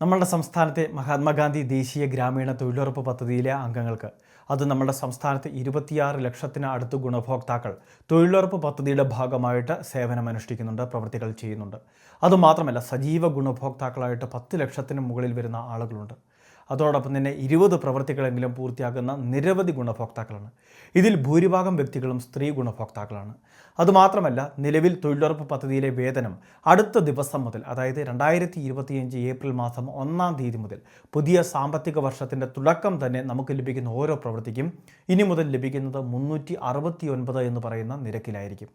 നമ്മളുടെ സംസ്ഥാനത്തെ മഹാത്മാഗാന്ധി ദേശീയ ഗ്രാമീണ തൊഴിലുറപ്പ് പദ്ധതിയിലെ അംഗങ്ങൾക്ക്. അത് നമ്മുടെ സംസ്ഥാനത്ത് ഇരുപത്തിയാറ് ലക്ഷത്തിന് അടുത്ത് ഗുണഭോക്താക്കൾ തൊഴിലുറപ്പ് പദ്ധതിയുടെ ഭാഗമായിട്ട് സേവനമനുഷ്ഠിക്കുന്നുണ്ട് പ്രവൃത്തികൾ ചെയ്യുന്നുണ്ട്. അതുമാത്രമല്ല സജീവ ഗുണഭോക്താക്കളായിട്ട് പത്ത് ലക്ഷത്തിന് മുകളിൽ വരുന്ന ആളുകളുണ്ട്. അതോടൊപ്പം തന്നെ ഇരുപത് പ്രവൃത്തികളെങ്കിലും പൂർത്തിയാക്കുന്ന നിരവധി ഗുണഭോക്താക്കളാണ്. ഇതിൽ ഭൂരിഭാഗം വ്യക്തികളും സ്ത്രീ ഗുണഭോക്താക്കളാണ്. അതുമാത്രമല്ല നിലവിൽ തൊഴിലുറപ്പ് പദ്ധതിയിലെ വേതനം അടുത്ത ദിവസം മുതൽ അതായത് രണ്ടായിരത്തി ഇരുപത്തിയഞ്ച് ഏപ്രിൽ മാസം ഒന്നാം തീയതി മുതൽ പുതിയ സാമ്പത്തിക വർഷത്തിന്റെ തുടക്കം തന്നെ നമുക്ക് ലഭിക്കുന്ന ഓരോ പ്രവൃത്തിക്കും ഇനി മുതൽ ലഭിക്കുന്നത് മുന്നൂറ്റി അറുപത്തി ഒൻപത് എന്ന് പറയുന്ന നിരക്കിലായിരിക്കും.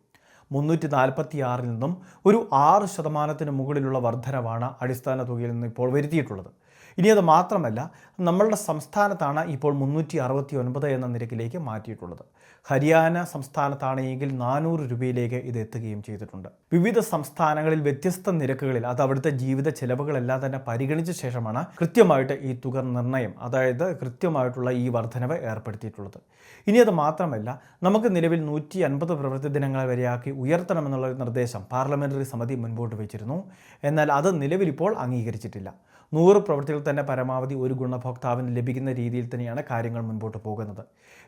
മുന്നൂറ്റി നാൽപ്പത്തി ആറിൽ നിന്നും ഒരു ആറ് ശതമാനത്തിന് മുകളിലുള്ള വർധനവാണ് അടിസ്ഥാന തുകയിൽ നിന്ന് ഇപ്പോൾ വരുത്തിയിട്ടുള്ളത്. ഇനി അത് മാത്രമല്ല നമ്മളുടെ സംസ്ഥാനത്താണ് ഇപ്പോൾ മുന്നൂറ്റി അറുപത്തി ഒൻപത് എന്ന നിരക്കിലേക്ക് മാറ്റിയിട്ടുള്ളത്. ഹരിയാന സംസ്ഥാനത്താണെങ്കിൽ നാനൂറ് രൂപയിലേക്ക് ഇത് എത്തുകയും ചെയ്തിട്ടുണ്ട്. വിവിധ സംസ്ഥാനങ്ങളിൽ വ്യത്യസ്ത നിരക്കുകളിൽ അത് അവിടുത്തെ ജീവിത ചെലവുകളെല്ലാം തന്നെ പരിഗണിച്ച ശേഷമാണ് കൃത്യമായിട്ട് ഈ തുക നിർണയം അതായത് കൃത്യമായിട്ടുള്ള ഈ വർധനവ് ഏർപ്പെടുത്തിയിട്ടുള്ളത്. ഇനി അത് മാത്രമല്ല നമുക്ക് നിലവിൽ നൂറ്റി അൻപത് പ്രവൃത്തി ദിനങ്ങൾ വരെയാക്കി ഉയർത്തണമെന്നുള്ള നിർദ്ദേശം പാർലമെന്ററി സമിതി മുൻപോട്ട് വെച്ചിരുന്നു. എന്നാൽ അത് നിലവിൽ ഇപ്പോൾ അംഗീകരിച്ചിട്ടില്ല. നൂറ് പ്രവൃത്തികൾ തന്നെ പരമാവധി ഒരു ഗുണഭോക്താവിന് ലഭിക്കുന്ന രീതിയിൽ തന്നെയാണ് കാര്യങ്ങൾ മുൻപോട്ട് പോകുന്നത്.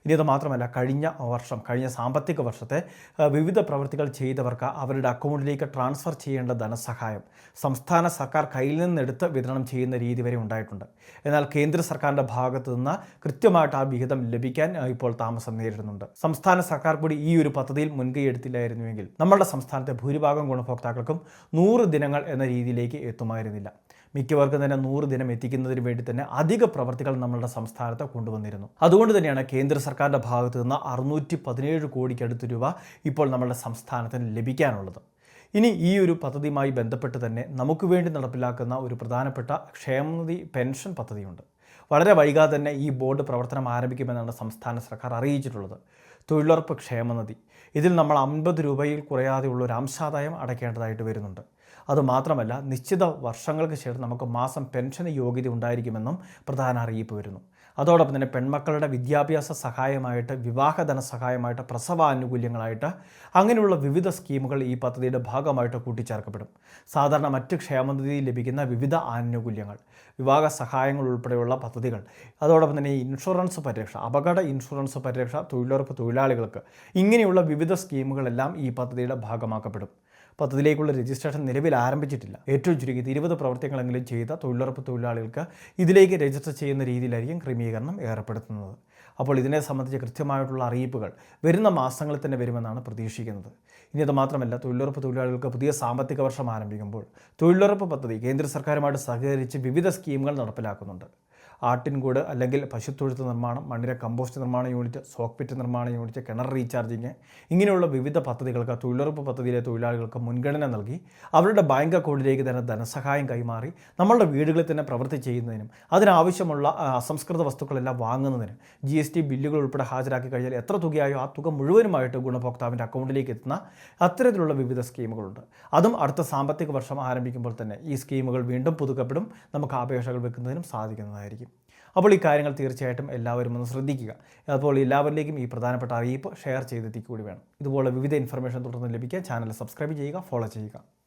ഇനി അത് മാത്രമല്ല കഴിഞ്ഞ വർഷം കഴിഞ്ഞ സാമ്പത്തിക വർഷത്തെ വിവിധ പ്രവൃത്തികൾ ചെയ്തവർക്ക് അവരുടെ അക്കൗണ്ടിലേക്ക് ട്രാൻസ്ഫർ ചെയ്യേണ്ട ധനസഹായം സംസ്ഥാന സർക്കാർ കയ്യിൽ നിന്നെടുത്ത് വിതരണം ചെയ്യുന്ന രീതി വരെ ഉണ്ടായിട്ടുണ്ട്. എന്നാൽ കേന്ദ്ര സർക്കാരിന്റെ ഭാഗത്തു നിന്ന് കൃത്യമായിട്ട് ആ വിഹിതം ലഭിക്കാൻ ഇപ്പോൾ താമസം നേരിടുന്നുണ്ട്. സംസ്ഥാന സർക്കാർ കൂടി ഈ ഒരു പദ്ധതിയിൽ മുൻകൈ എടുത്തില്ലായിരുന്നുവെങ്കിൽ നമ്മുടെ സംസ്ഥാനത്തെ ഭൂരിഭാഗം ഗുണഭോക്താക്കൾക്കും നൂറ് ദിനങ്ങൾ എന്ന രീതിയിലേക്ക് എത്തുമായിരുന്നില്ല. മിക്കവർക്കും തന്നെ നൂറ് ദിനം എത്തിക്കുന്നതിന് വേണ്ടി തന്നെ അധിക പ്രവർത്തികൾ നമ്മളുടെ സംസ്ഥാനത്ത് കൊണ്ടുവന്നിരുന്നു. അതുകൊണ്ട് തന്നെയാണ് കേന്ദ്ര സർക്കാരിന്റെ ഭാഗത്തു നിന്ന് അറുന്നൂറ്റി പതിനേഴ് കോടിക്കടുത്ത് രൂപ ഇപ്പോൾ നമ്മളുടെ സംസ്ഥാനത്തിന് ലഭിക്കാനുള്ളത്. ഇനി ഈ ഒരു പദ്ധതിയുമായി ബന്ധപ്പെട്ട് തന്നെ നമുക്ക് വേണ്ടി നടപ്പിലാക്കുന്ന ഒരു പ്രധാനപ്പെട്ട ക്ഷേമനിധി പെൻഷൻ പദ്ധതിയുണ്ട്. വളരെ വൈകാതെ തന്നെ ഈ ബോർഡ് പ്രവർത്തനം ആരംഭിക്കുമെന്നാണ് സംസ്ഥാന സർക്കാർ അറിയിച്ചിട്ടുള്ളത്. തൊഴിലുറപ്പ് ക്ഷേമനിധി. ഇതിൽ നമ്മൾ അമ്പത് രൂപയിൽ കുറയാതെയുള്ള ഒരു അംശാദായം അടയ്ക്കേണ്ടതായിട്ട് വരുന്നുണ്ട്. അതുമാത്രമല്ല നിശ്ചിത വർഷങ്ങൾക്ക് ശേഷം നമുക്ക് മാസം പെൻഷന് യോഗ്യത ഉണ്ടായിരിക്കുമെന്നും പ്രധാന അറിയിപ്പ് വരുന്നു. അതോടൊപ്പം തന്നെ പെൺമക്കളുടെ വിദ്യാഭ്യാസ സഹായമായിട്ട് വിവാഹധന സഹായമായിട്ട് പ്രസവാനുകൂല്യങ്ങളായിട്ട് അങ്ങനെയുള്ള വിവിധ സ്കീമുകൾ ഈ പദ്ധതിയുടെ ഭാഗമായിട്ട് കൂട്ടിച്ചേർക്കപ്പെടും. സാധാരണ മറ്റ് ക്ഷേമനിധി ലഭിക്കുന്ന വിവിധ ആനുകൂല്യങ്ങൾ വിവാഹ സഹായങ്ങൾ ഉൾപ്പെടെയുള്ള പദ്ധതികൾ അതോടൊപ്പം തന്നെ ഇൻഷുറൻസ് പരിരക്ഷ അപകട ഇൻഷുറൻസ് പരിരക്ഷ തൊഴിലുറപ്പ് തൊഴിലാളികൾക്ക് ഇങ്ങനെയുള്ള വിവിധ സ്കീമുകളെല്ലാം ഈ പദ്ധതിയുടെ ഭാഗമാക്കപ്പെടും. പദ്ധതിയിലേക്കുള്ള രജിസ്ട്രേഷൻ നിലവിൽ ആരംഭിച്ചിട്ടില്ല ഏറ്റവും ചുരുങ്ങിയത് ഇരുപത് പ്രവർത്തനങ്ങളെങ്കിലും ചെയ്ത തൊഴിലുറപ്പ് തൊഴിലാളികൾക്ക് ഇതിലേക്ക് രജിസ്റ്റർ ചെയ്യുന്ന രീതിയിലായിരിക്കും ക്രമീകരണം ഏർപ്പെടുത്തുന്നത്. അപ്പോൾ ഇതിനെ സംബന്ധിച്ച് കൃത്യമായിട്ടുള്ള അറിയിപ്പുകൾ വരുന്ന മാസങ്ങളിൽ തന്നെ വരുമെന്നാണ് പ്രതീക്ഷിക്കുന്നത്. ഇനി അത് മാത്രമല്ല തൊഴിലുറപ്പ് തൊഴിലാളികൾക്ക് പുതിയ സാമ്പത്തിക വർഷം ആരംഭിക്കുമ്പോൾ തൊഴിലുറപ്പ് പദ്ധതി കേന്ദ്ര സർക്കാരുമായിട്ട് സഹകരിച്ച് വിവിധ സ്കീമുകൾ നടപ്പിലാക്കുന്നുണ്ട്. ആട്ടിൻകൂട് അല്ലെങ്കിൽ പശുത്തൊഴുത്ത് നിർമ്മാണം മണ്ണിര കമ്പോസ്റ്റ് നിർമ്മാണ യൂണിറ്റ് സോക്പിറ്റ് നിർമ്മാണ യൂണിറ്റ് കിണർ റീചാർജിങ് ഇങ്ങനെയുള്ള വിവിധ പദ്ധതികൾക്ക് തൊഴിലുറപ്പ് പദ്ധതിയിലെ തൊഴിലാളികൾക്ക് മുൻഗണന നൽകി അവരുടെ ബാങ്ക് അക്കൗണ്ടിലേക്ക് തന്നെ ധനസഹായം കൈമാറി നമ്മളുടെ വീടുകളിൽ തന്നെ പ്രവൃത്തി ചെയ്യുന്നതിനും അതിനാവശ്യമുള്ള അസംസ്കൃത വസ്തുക്കളെല്ലാം വാങ്ങുന്നതിനും ജി എസ് ടി ബില്ലുകൾ ഉൾപ്പെടെ ഹാജരാക്കി കഴിഞ്ഞാൽ എത്ര തുകയായോ ആ തുക മുഴുവനുമായിട്ട് ഗുണഭോക്താവിന്റെ അക്കൗണ്ടിലേക്ക് എത്തുന്ന അത്തരത്തിലുള്ള വിവിധ സ്കീമുകളുണ്ട്. അതും അടുത്ത സാമ്പത്തിക വർഷം ആരംഭിക്കുമ്പോൾ തന്നെ ഈ സ്കീമുകൾ വീണ്ടും പുതുക്കപ്പെടും. നമുക്ക് അപേക്ഷകൾ വെക്കുന്നതിനും സാധിക്കുന്നതായിരിക്കും. അപ്പോൾ ഈ കാര്യങ്ങൾ തീർച്ചയായിട്ടും എല്ലാവരും ഒന്ന് ശ്രദ്ധിക്കുക. അപ്പോൾ എല്ലാവരിലേക്കും ഈ പ്രധാനപ്പെട്ട അറിയിപ്പ് ഷെയർ ചെയ്തെത്തിക്കൂടി കൂടി വേണം. ഇതുപോലെ വിവിധ ഇൻഫർമേഷൻ തുടർന്ന് ലഭിക്കാൻ ചാനൽ സബ്സ്ക്രൈബ് ചെയ്യുക ഫോളോ ചെയ്യുക.